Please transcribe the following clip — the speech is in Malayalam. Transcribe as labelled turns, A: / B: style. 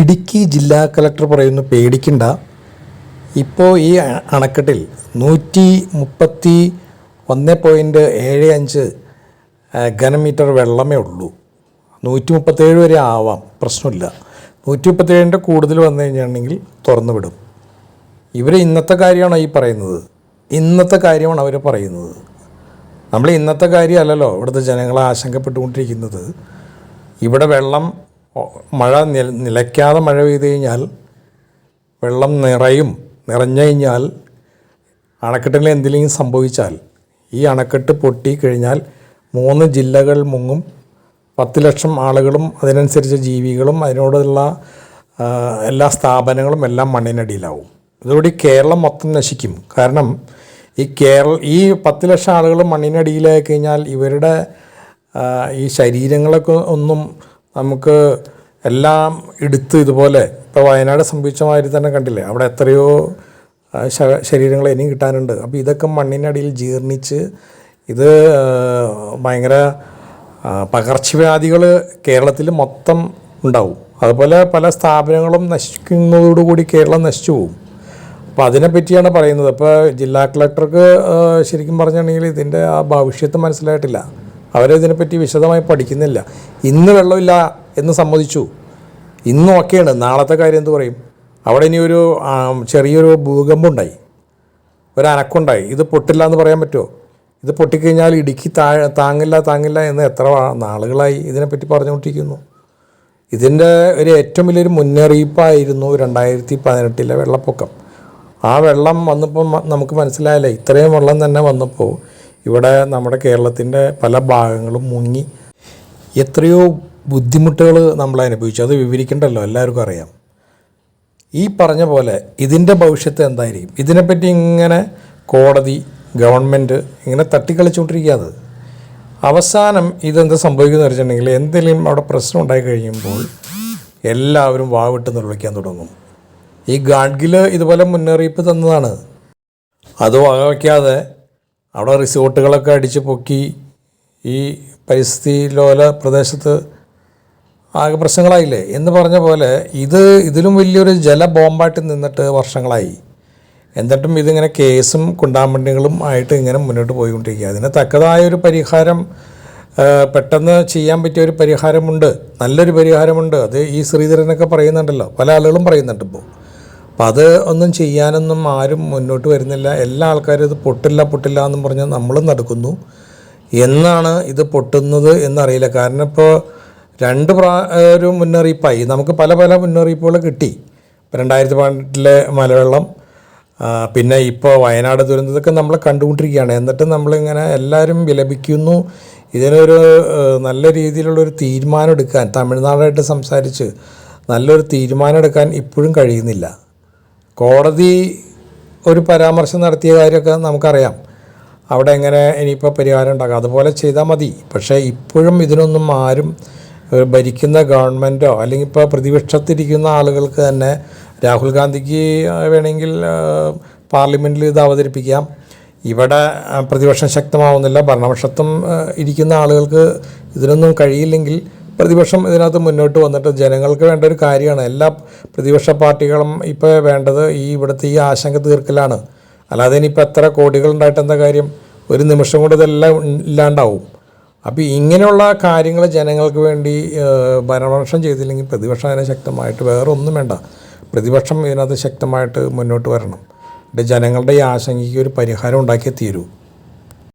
A: ഇടുക്കി ജില്ലാ കളക്ടർ പറയുന്നു പേടിക്കണ്ട. ഇപ്പോൾ ഈ അണക്കെട്ടിൽ നൂറ്റി മുപ്പത്തി ഒന്ന് പോയിന്റ് ഏഴ് അഞ്ച് ഘനമീറ്റർ വെള്ളമേ ഉള്ളൂ. നൂറ്റി മുപ്പത്തേഴ് വരെ ആവാം പ്രശ്നമില്ല. നൂറ്റി മുപ്പത്തേഴിന്റെ കൂടുതൽ വന്നു കഴിഞ്ഞിട്ടുണ്ടെങ്കിൽ തുറന്നു വിടും ഇവർ ഇന്നത്തെ കാര്യമാണോ ഈ പറയുന്നത്? ഇന്നത്തെ കാര്യമാണ് അവർ പറയുന്നത്. നമ്മൾ ഇന്നത്തെ കാര്യമല്ലല്ലോ ഇവിടുത്തെ ജനങ്ങളെ ആശങ്കപ്പെട്ടുകൊണ്ടിരിക്കുന്നത്. ഇവിടെ വെള്ളം മഴ നില- നിലയ്ക്കാതെ മഴ പെയ്തു കഴിഞ്ഞാൽ വെള്ളം നിറയും നിറഞ്ഞു കഴിഞ്ഞാൽ അണക്കെട്ടിൽ എന്തെങ്കിലും സംഭവിച്ചാൽ ഈ അണക്കെട്ട് പൊട്ടി കഴിഞ്ഞാൽ മൂന്ന് ജില്ലകൾ മുങ്ങും. പത്ത് ലക്ഷം ആളുകളും അതിനനുസരിച്ച് ജീവികളും അതിനോടുള്ള എല്ലാ സ്ഥാപനങ്ങളും എല്ലാം മണ്ണിനടിയിലാവും. ഇതോടെ കേരളം മൊത്തം നശിക്കും. കാരണം ഈ കേരള ഈ പത്ത് ലക്ഷം ആളുകൾ മണ്ണിനടിയിലായി കഴിഞ്ഞാൽ ഇവരുടെ ഈ ശരീരങ്ങളൊക്കെ ഒന്നും നമുക്ക് എല്ലാം എടുത്ത് ഇതുപോലെ ഇപ്പോൾ വയനാട് സംഭവിച്ച മാതിരി തന്നെ കണ്ടില്ലേ? അവിടെ എത്രയോ ശരീരങ്ങൾ ഇനിയും കിട്ടാനുണ്ട്. അപ്പോൾ ഇതൊക്കെ മണ്ണിനടിയിൽ ജീർണിച്ച് ഇത് ഭയങ്കര പകർച്ചവ്യാധികൾ കേരളത്തിൽ മൊത്തം ഉണ്ടാവും. അതുപോലെ പല സ്ഥാപനങ്ങളും നശിക്കുന്നതോടുകൂടി കേരളം നശിച്ചു പോകും അപ്പോൾ അതിനെപ്പറ്റിയാണ് പറയുന്നത്. അപ്പോൾ ജില്ലാ കളക്ടർക്ക് ശരിക്കും പറഞ്ഞിട്ടുണ്ടെങ്കിൽ ഇതിന്റെ ആ ഭവിഷ്യത്ത് മനസ്സിലായിട്ടില്ല. അവരതിനെപ്പറ്റി വിശദമായി പഠിക്കുന്നില്ല. ഇന്ന് വെള്ളമില്ല എന്ന് സമ്മതിച്ചു. ഇന്ന് ഓക്കെയാണ്. നാളത്തെ കാര്യം എന്ത് പറയും? അവിടെ ഇനി ഒരു ചെറിയൊരു ഭൂകമ്പം ഉണ്ടായി ഒരു അനക്കുണ്ടായി. ഇത് പൊട്ടില്ല എന്ന് പറയാൻ പറ്റുമോ? ഇത് പൊട്ടിക്കഴിഞ്ഞാൽ ഇടുക്കി താ താങ്ങില്ല താങ്ങില്ല എന്ന് എത്ര നാളുകളായി ഇതിനെപ്പറ്റി പറഞ്ഞുകൊണ്ടിരിക്കുന്നു. ഇതിന്റെ ഒരു ഏറ്റവും വലിയൊരു മുന്നറിയിപ്പായിരുന്നു രണ്ടായിരത്തി പതിനെട്ടിലെ വെള്ളപ്പൊക്കം. ആ വെള്ളം വന്നപ്പോൾ നമുക്ക് മനസ്സിലായല്ലേ? ഇത്രയും വെള്ളം തന്നെ വന്നപ്പോൾ ഇവിടെ നമ്മുടെ കേരളത്തിന്റെ പല ഭാഗങ്ങളും മുങ്ങി എത്രയോ ബുദ്ധിമുട്ടുകൾ നമ്മൾ അനുഭവിച്ചു. അത് വിവരിക്കേണ്ടല്ലോ എല്ലാവർക്കും അറിയാം. ഈ പറഞ്ഞ പോലെ ഇതിന്റെ ഭവിഷ്യത്ത് എന്തായിരിക്കും? ഇതിനെപ്പറ്റി ഇങ്ങനെ കോടതി ഗവൺമെന്റ് ഇങ്ങനെ തട്ടിക്കളിച്ചുകൊണ്ടിരിക്കുകയത് അവസാനം ഇതെന്ത് സംഭവിക്കുന്നു വെച്ചിട്ടുണ്ടെങ്കിൽ എന്തെങ്കിലും അവിടെ പ്രശ്നം ഉണ്ടായി കഴിയുമ്പോൾ എല്ലാവരും വാവിട്ട് നിർവഹിക്കാൻ തുടങ്ങും. ഈ ഗാഡ്ഗിൽ ഇതുപോലെ മുന്നറിയിപ്പ് തന്നതാണ്. അത് വകവയ്ക്കാതെ അവിടെ റിസോർട്ടുകളൊക്കെ അടിച്ച് പൊക്കി ഈ പരിസ്ഥിതി ലോല പ്രദേശത്ത് ആകെ പ്രശ്നങ്ങളായില്ലേ? എന്ന് പറഞ്ഞ പോലെ ഇത് ഇതിലും വലിയൊരു ജലബോംബായിട്ട് നിന്നിട്ട് വർഷങ്ങളായി. എന്നിട്ടും ഇതിങ്ങനെ കേസും കുണ്ടാമ്പണ്ടികളും ആയിട്ട് ഇങ്ങനെ മുന്നോട്ട് പോയിക്കൊണ്ടിരിക്കുക. അതിന് തക്കതായൊരു പരിഹാരം പെട്ടെന്ന് ചെയ്യാൻ പറ്റിയ ഒരു പരിഹാരമുണ്ട്. നല്ലൊരു പരിഹാരമുണ്ട്. അത് ഈ ശ്രീധരനൊക്കെ പറയുന്നുണ്ടല്ലോ. പല ആളുകളും പറയുന്നുണ്ട് ഇപ്പോൾ അപ്പം അത് ഒന്നും ചെയ്യാനൊന്നും ആരും മുന്നോട്ട് വരുന്നില്ല. എല്ലാ ആൾക്കാരും ഇത് പൊട്ടില്ല പൊട്ടില്ല എന്നും പറഞ്ഞ് നമ്മളും നടക്കുന്നു. എന്നാണ് ഇത് പൊട്ടുന്നത് എന്നറിയില്ല. കാരണം ഇപ്പോൾ രണ്ട് പ്രാ ഒരു മുന്നറിയിപ്പായി. നമുക്ക് പല പല മുന്നറിയിപ്പുകൾ കിട്ടി. രണ്ടായിരത്തി പതിനെട്ടിലെ മലവെള്ളം പിന്നെ ഇപ്പോൾ വയനാട് ദുരന്തമൊക്കെ നമ്മൾ കണ്ടുകൊണ്ടിരിക്കുകയാണ്. എന്നിട്ട് നമ്മളിങ്ങനെ എല്ലാവരും വിലപിക്കുന്നു. ഇതിനൊരു നല്ല രീതിയിലുള്ളൊരു തീരുമാനം എടുക്കാൻ തമിഴ്നാടായിട്ട് സംസാരിച്ച് നല്ലൊരു തീരുമാനം എടുക്കാൻ ഇപ്പോഴും കഴിയുന്നില്ല. കോടതി ഒരു പരാമർശം നടത്തിയ കാര്യമൊക്കെ നമുക്കറിയാം. അവിടെ എങ്ങനെ ഇനിയിപ്പോൾ പരിഹാരം ഉണ്ടാക്കാം? അതുപോലെ ചെയ്താൽ മതി. പക്ഷേ ഇപ്പോഴും ഇതിനൊന്നും ആരും ഭരിക്കുന്ന ഗവൺമെന്റോ അല്ലെങ്കിൽ ഇപ്പോൾ പ്രതിപക്ഷത്തിരിക്കുന്ന ആളുകൾക്ക് തന്നെ രാഹുൽ ഗാന്ധിക്ക് വേണമെങ്കിൽ പാർലമെന്റിൽ ഇത് അവതരിപ്പിക്കാം. ഇവിടെ പ്രതിപക്ഷം ശക്തമാവുന്നില്ല. ഭരണപക്ഷത്തും ഇരിക്കുന്ന ആളുകൾക്ക് ഇതിനൊന്നും കഴിയില്ലെങ്കിൽ പ്രതിപക്ഷം ഇതിനകത്ത് മുന്നോട്ട് വന്നിട്ട് ജനങ്ങൾക്ക് വേണ്ട ഒരു കാര്യമാണ്. എല്ലാ പ്രതിപക്ഷ പാർട്ടികളും ഇപ്പോൾ വേണ്ടത് ഈ ഇവിടുത്തെ ഈ ആശങ്ക തീർക്കലാണ്. അല്ലാതെ ഇനിയിപ്പോൾ എത്ര കോടികൾ ഉണ്ടായിട്ട് എന്താ കാര്യം? ഒരു നിമിഷം കൊണ്ട് ഇതെല്ലാം ഇല്ലാണ്ടാവും. അപ്പോൾ ഇങ്ങനെയുള്ള കാര്യങ്ങൾ ജനങ്ങൾക്ക് വേണ്ടി ഭരണപക്ഷം ചെയ്തില്ലെങ്കിൽ പ്രതിപക്ഷം അതിനെ ശക്തമായിട്ട് വേറെ ഒന്നും വേണ്ട. പ്രതിപക്ഷം ഇതിനകത്ത് ശക്തമായിട്ട് മുന്നോട്ട് വരണം. ജനങ്ങളുടെ ഈ ആശങ്കയ്ക്ക് ഒരു പരിഹാരം ഉണ്ടാക്കിയേ തീരൂ.